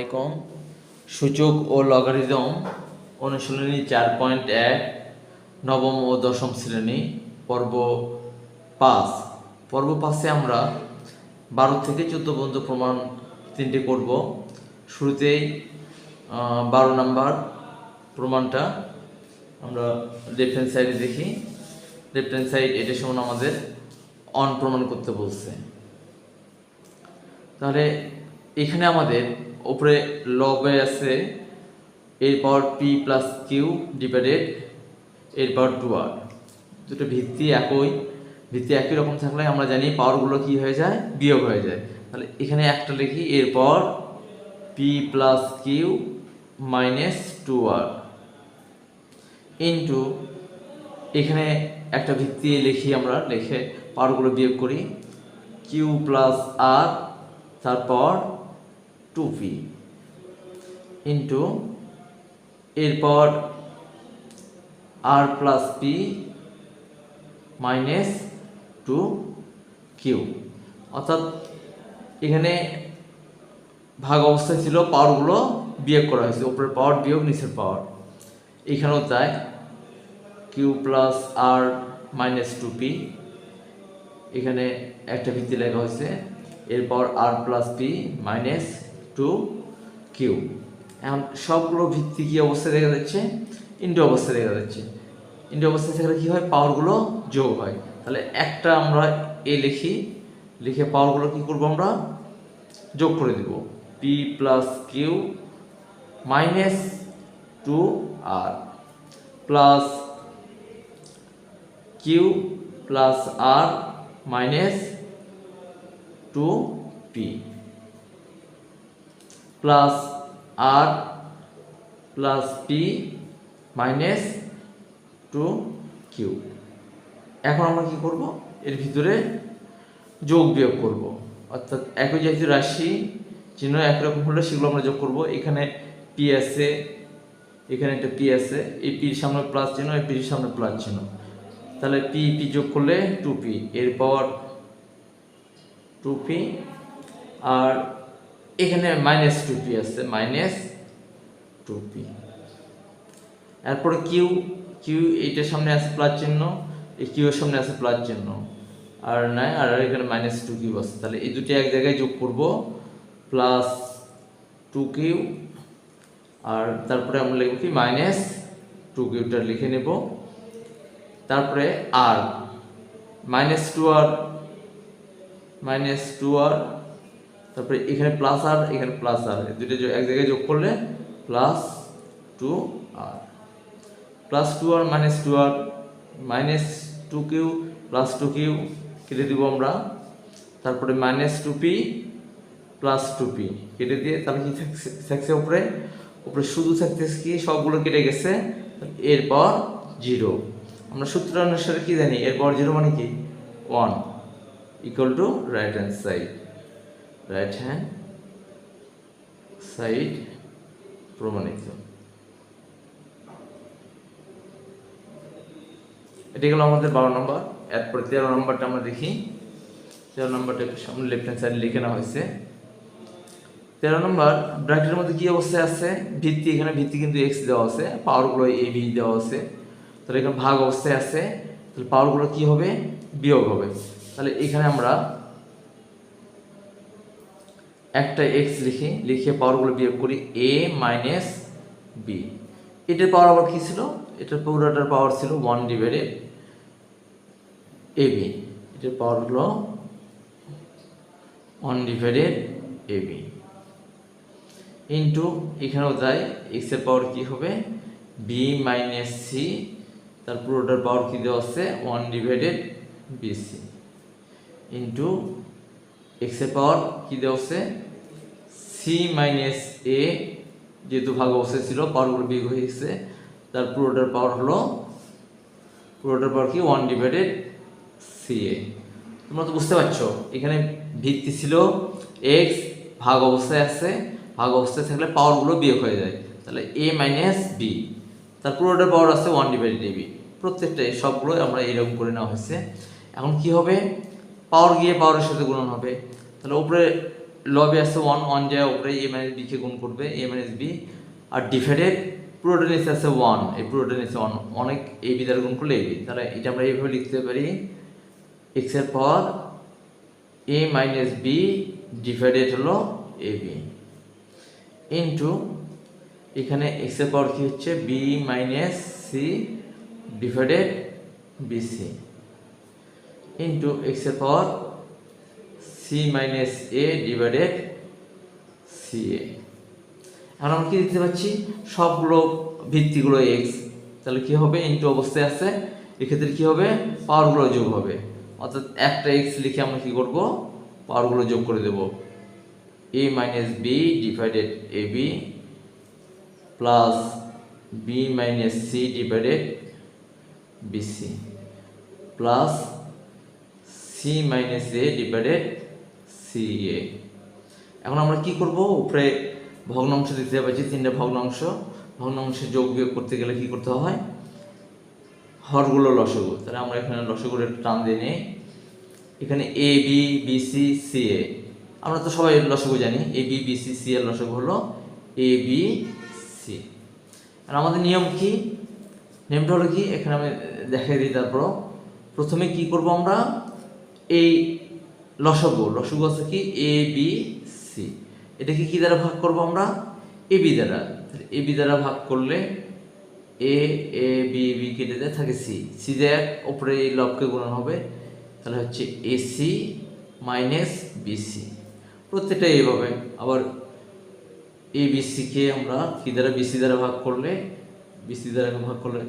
আলাইকুম। সূচক ও লগারিদম অনুশীলনী চার পয়েন্ট এক, নবম ও দশম শ্রেণি, পর্ব পাঁচ। পর্ব পাঁচে আমরা বারো থেকে চোদ্দ পর্যন্ত প্রমাণ তিনটি করব। শুরুতেই বারো নাম্বার প্রমাণটা আমরা লেফট হ্যান্ড সাইডে দেখি। লেফট হ্যান্ড সাইড এটা সমান আমাদের অন প্রমাণ করতে বলছে। তাহলে এখানে আমাদের উপরে লবে আছে এর power P plus Q divided এর পাওয়ার টু আর দুটো ভিত্তি একই। ভিত্তি একই রকম থাকলে আমরা জানি পাওয়ারগুলো কি হয়ে যায়? বিয়োগ হয়ে যায়। তাহলে এখানে একটা লিখি এর power P plus Q minus two R into এখানে একটা ভিত্তি লিখি আমরা, লিখে পাওয়ারগুলো বিয়োগ করি। কিউ প্লাস আর তারপর টু পি ইন্টু এরপর R plus P minus two Q অর্থাৎ এখানে ভাগ অবস্থায় ছিল পাওয়ারগুলো বিয়োগ করা হয়েছে। উপরের পাওয়ার বিয়োগ, নিচের পাওয়ার এখানেও তাই Q plus R minus two P এখানে একটা ভিত্তি লেখা হয়েছে। এরপর R plus P minus two Q এখন সবগুলো ভিত্তি কি অবস্থায় দেখা যাচ্ছে? ইন্ডো অবস্থায় দেখা যাচ্ছে। ইন্ডো অবস্থায় থাকলে কী হয়? পাওয়ারগুলো যোগ হয়। তাহলে একটা আমরা এ লিখি, লিখে পাওয়ারগুলো কি করব আমরা? যোগ করে দিব। P plus Q minus two R plus Q plus R minus two P plus R plus P minus two Q এখন আমরা কি করব? এর ভিতরে যোগ বিয়োগ করব। অর্থাৎ একই জাতীয় রাশি চিহ্ন একরকম হলে সেগুলো আমরা যোগ করব। এখানে পি আছে, এখানে একটা পি আছে। এই পির সামনে প্লাস চিহ্ন, এই পির সামনে প্লাস চিহ্ন। তাহলে পি পি যোগ করলে টু পি এর পাওয়ার টু পি আর এখানে মাইনাস টু পি আছে মাইনাস টু পি এরপরে কিউ কিউ এইটার সামনে আছে প্লাস চিহ্ন, এই কিউ এর সামনে আছে প্লাস চিহ্ন। আর নাই, আর এখানে মাইনাস টু কিউ আছে। তাহলে এই দুটি এক জায়গায় যোগ করব প্লাস টু কিউ আর তারপরে আমরা লিখব কি মাইনাস টু কিউটা লিখে নেব। তারপরে R minus two R minus two R তারপরে এখানে প্লাস আর, এখানে প্লাস আর। দুটো এক জায়গায় যোগ করলে plus two R plus two R minus two R minus two Q plus two Q কেটে দিব আমরা। তারপরে minus two P plus two P কেটে দিয়ে তাহলে কি থাকছে? উপরে? উপরে শুধু থাকতেছে কি? সবগুলো কেটে গেছে। এরপর জিরো আমরা সূত্র অনুসারে কি জানি? এরপর জিরো মানে কি? One equal to right hand side right hand, side প্রমাণিত এটা গেল আমাদের বারো নম্বর। এরপরে তেরো নম্বরটা আমরা দেখি। তেরো নম্বরটা সামনে লেফট হ্যান্ড সাইডে লিখে নেওয়া হয়েছে। তেরো নম্বর ব্র্যাকেটের মধ্যে কি অবস্থায় আছে? ভিত্তি এখানে, ভিত্তি কিন্তু এক্স দেওয়া আছে। পাওয়ারগুলো এ বি দেওয়া আছে। তাহলে এখানে ভাগ অবস্থায় আছে। তাহলে পাওয়ারগুলো কি হবে? বিয়োগ হবে। তাহলে এখানে আমরা একটা এক্স লিখি, লিখে পাওয়ারগুলো বিয়োগ করি এ মাইনাস বি এটার পাওয়ার আবার কী ছিল? এটার পুরোটার পাওয়ার ছিল ওয়ান ডিভাইডেড এ বি এটার পাওয়ার হলো one divided A B into এখানেও তাই এক্সের পাওয়ার কি হবে? বি মাইনাস সি তার পুরোটার পাওয়ার কী দেওয়া আছে? ওয়ান ডিভাইডেড বিসি ইন্টু এক্সের পাওয়ার কি দেওয়া আছে সি মাইনাস এ যেহেতু ভাগ অবস্থায় ছিল পাওয়ারগুলো বিয়োগ হয়ে গেছে। তার পুরোটার পাওয়ার হলো, পুরোটার পাওয়ার কি? ওয়ান ডিভাইডেড সি এ তোমরা তো বুঝতে পারছ, এখানে ভিত্তি ছিল এক্স ভাগ অবস্থায় আছে, ভাগ অবস্থায় থাকলে পাওয়ারগুলো বিয়োগ হয়ে যায়। তাহলে এ মাইনাস বি তার পুরোটার পাওয়ার আছে ওয়ান ডিভাইডেড বি প্রত্যেকটা এই সবগুলো আমরা এইরকম করে নেওয়া হয়েছে। এখন কি হবে? পাওয়ার গিয়ে পাওয়ারের সাথে গুণন হবে। তাহলে উপরে লবে আছে ওয়ান ওয়ান যায় উপরে এ মাইনাস বিকে গুণ করবে এ মাইনাস বি আর ডিভাইডেড পুরোটা নিচে আছে ওয়ান এই পুরোটা নিচে ওয়ান অনেক এ বি দ্বারা গুণ করলে এ বি তাহলে এটা আমরা এইভাবে লিখতে পারি। এক্সের power A minus B divided হলো এ বি ইন্টু এখানে এক্সের পাওয়ার কি হচ্ছে? B minus C divided BC into এক্সের power C minus A divided C A এখন আমরা কি দিতে পারছি সবগুলো ভিত্তিগুলো এক্স তাহলে কি হবে? ইন্টু অবস্থায় আছে। এক্ষেত্রে কি হবে? পাওয়ারগুলো যোগ হবে। অর্থাৎ একটা এক্স লিখে আমরা কি করব? পাওয়ারগুলো যোগ করে দেব। A minus B divided A B plus B minus C divided BC plus C minus A divided C A এখন আমরা কি করব? উপরে ভগ্নাংশ দিতে পারছি তিনটা ভগ্নাংশ। ভগ্নাংশে যোগ বিয়োগ করতে গেলে কি করতে হয়? হরগুলো লসগু। তাহলে আমরা এখানে লসগুলো একটু টান দিয়ে নিই। এখানে A B B C C A আমরা তো সবাই লসগু জানি। A B B C C এর লসগু হলো এ বি সি আর আমাদের নিয়ম কি? নিয়মটা হলো কি? এখানে আমি দেখাই দিই তারপর প্রথমে কি করব আমরা? এই লসগু লসগু আছে কি? এ বি সি এটাকে কি দ্বারা ভাগ করব আমরা? এ বি দ্বারা। এ বি দ্বারা ভাগ করলে এ এ বি বি কেটে দেয় থাকে সি সি দিয়ে উপরে এই লবকে গুণন হবে। তাহলে হচ্ছে এসি মাইনাস বিসি প্রত্যেকটা এইভাবে। আবার এ বি বিসিকে আমরা কি দ্বারা? বিসি দ্বারা ভাগ করলে বিসি দ্বারা ভাগ করলে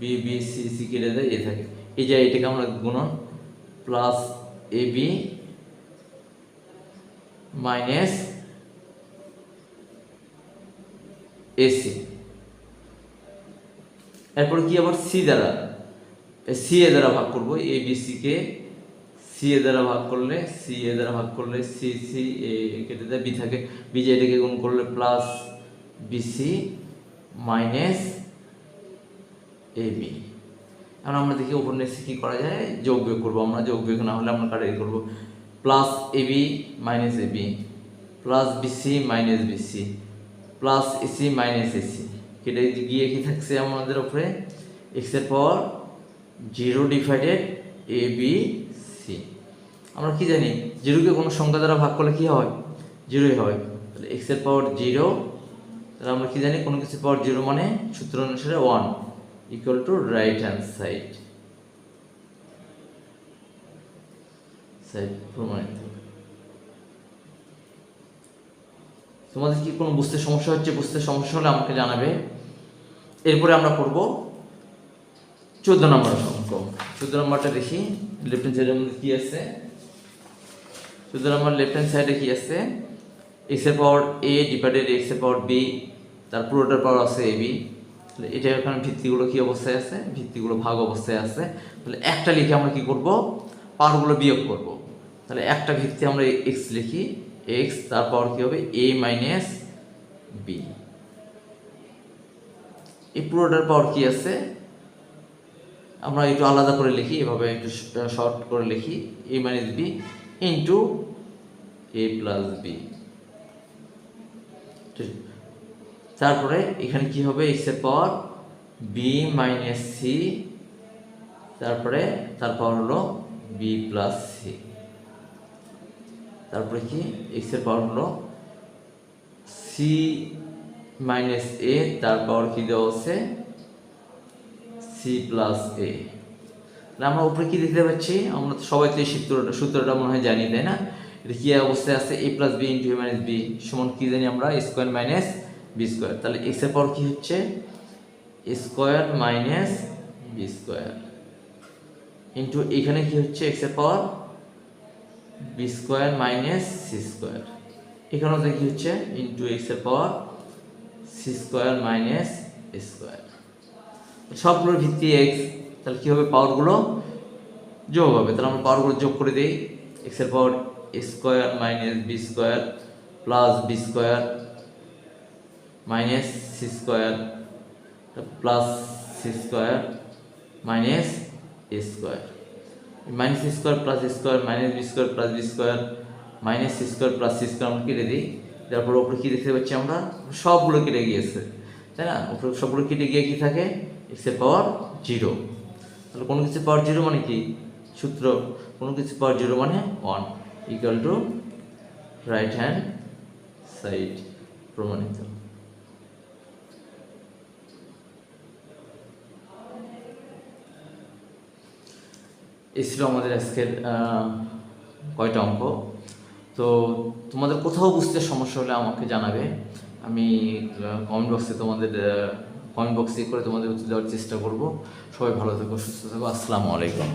বি বি সি সি কেটে দেয় এ থাকে। এই যে এটাকে আমরা গুণন plus A B minus AC এরপর কি আবার সি দ্বারা? সি এ দ্বারা ভাগ করব। এ বি সি কে সি এ দ্বারা ভাগ করলে সি এ দ্বারা ভাগ করলে সি সি এ কেটে দেয় বি থাকে। বি যে এটাকে গুণ করলে plus BC minus A B এখন আমরা দেখি উপর নিচে কি করা যায়, যোগ বিয়োগ করব আমরা, যোগ বিয়োগ না হলে আমরা কাটাই করব? Plus A B minus A B plus BC minus BC plus AC minus AC কেটে গিয়ে কি থাকছে আমাদের উপরে? এক্সের power zero divided A B C আমরা কি জানি? জিরোকে কোনো সংখ্যা দ্বারা ভাগ করলে কি হয়? জিরোই হয়। তাহলে এক্সের পাওয়ার জিরো তাহলে আমরা কি জানি? কোনো কিছু পাওয়ার জিরো মানে সূত্র অনুসারে one equal to right hand side side প্রমাণিত। তোমাদের কি কোনো বুঝতে সমস্যা হচ্ছে? বুঝতে সমস্যা হলে আমাকে জানাবে। এরপরে আমরা করব চোদ্দ নম্বর অঙ্ক। চোদ্দ নম্বরটা দেখি। লেফট হ্যান্ড সাইডের মধ্যে কি আছে? চোদ্দ নম্বর লেফট হ্যান্ড সাইডে কি আছে? এক্স পাওয়ার এ ডিভাইডেড এক্সের পাওয়ার বি তার পুরোটার পাওয়ার আছে এ বি তাহলে এটা এখানে ভিত্তিগুলো কি অবস্থায় আছে? ভিত্তিগুলো ভাগ অবস্থায় আছে। তাহলে একটা লিখে আমরা কি করব? পাওয়ারগুলো বিয়োগ করব। তাহলে একটা ভিত্তি আমরা এক্স লিখি এক্স তার পাওয়ার কি হবে? এ মাইনাস বি এই পুরোটার পাওয়ার কি আছে? আমরা একটু আলাদা করে লিখি, এভাবে একটু শর্ট করে লিখি। A minus B into A plus B তারপরে এখানে কি হবে? এক্সের পাওয়ার বি মাইনাস সি তারপরে তার পাওয়ার হলো বি প্লাস সি তারপরে কি? এক্সের পাওয়ার হলো সি মাইনাস এ তার পাওয়ার কি দেওয়া আছে সি প্লাস এ আমরা উপরে কি দেখতে পাচ্ছি? আমরা সবাই তো এই সূত্রটা সূত্রটা মনে হয় জানি, তাই না? এটা কি অবস্থায় আছে? A plus B into A minus B সমান কি জানি আমরা? স্কোয়ার মাইনাস বি স্কোয়ার তাহলে এক্সের পাওয়ার কি হচ্ছে? Square minus B square into এখানে কি হচ্ছে? এক্সের power B square minus C square এখানেও কি হচ্ছে? ইন্টু এক্সের power C square minus square সবগুলোর ভিত্তি এক্স তাহলে কী হবে? পাওয়ারগুলো যোগ হবে। তাহলে আমরা পাওয়ারগুলো যোগ করে দিই। এক্সের power square minus B square plus B square minus C square plus C square minus A square minus square plus square minus B square plus B square minus C square plus C square আমরা কেটে দিই। তারপর ওপরে কী দেখতে পাচ্ছি আমরা? সবগুলো কেটে গিয়েছে। তাই না? উপরে সবগুলো কেটে গিয়ে কি থাকে? এক্সের পাওয়ার জিরো তাহলে কোনো কিছু পাওয়ার জিরো মানে কি? সূত্র। কোনো কিছু পাওয়ার জিরো মানে one equal to right hand side প্রমাণিত। এই ছিল আমাদের আজকের কয়টা অঙ্ক? তো তোমাদের কোথাও বুঝতে সমস্যা হলে আমাকে জানাবে। আমি কমেন্ট বক্সে তোমাদের কমেন্ট বক্সে করে তোমাদের উত্তর দেওয়ার চেষ্টা করব। সবাই ভালো থেকো, সুস্থ থেকো। আসসালামু আলাইকুম।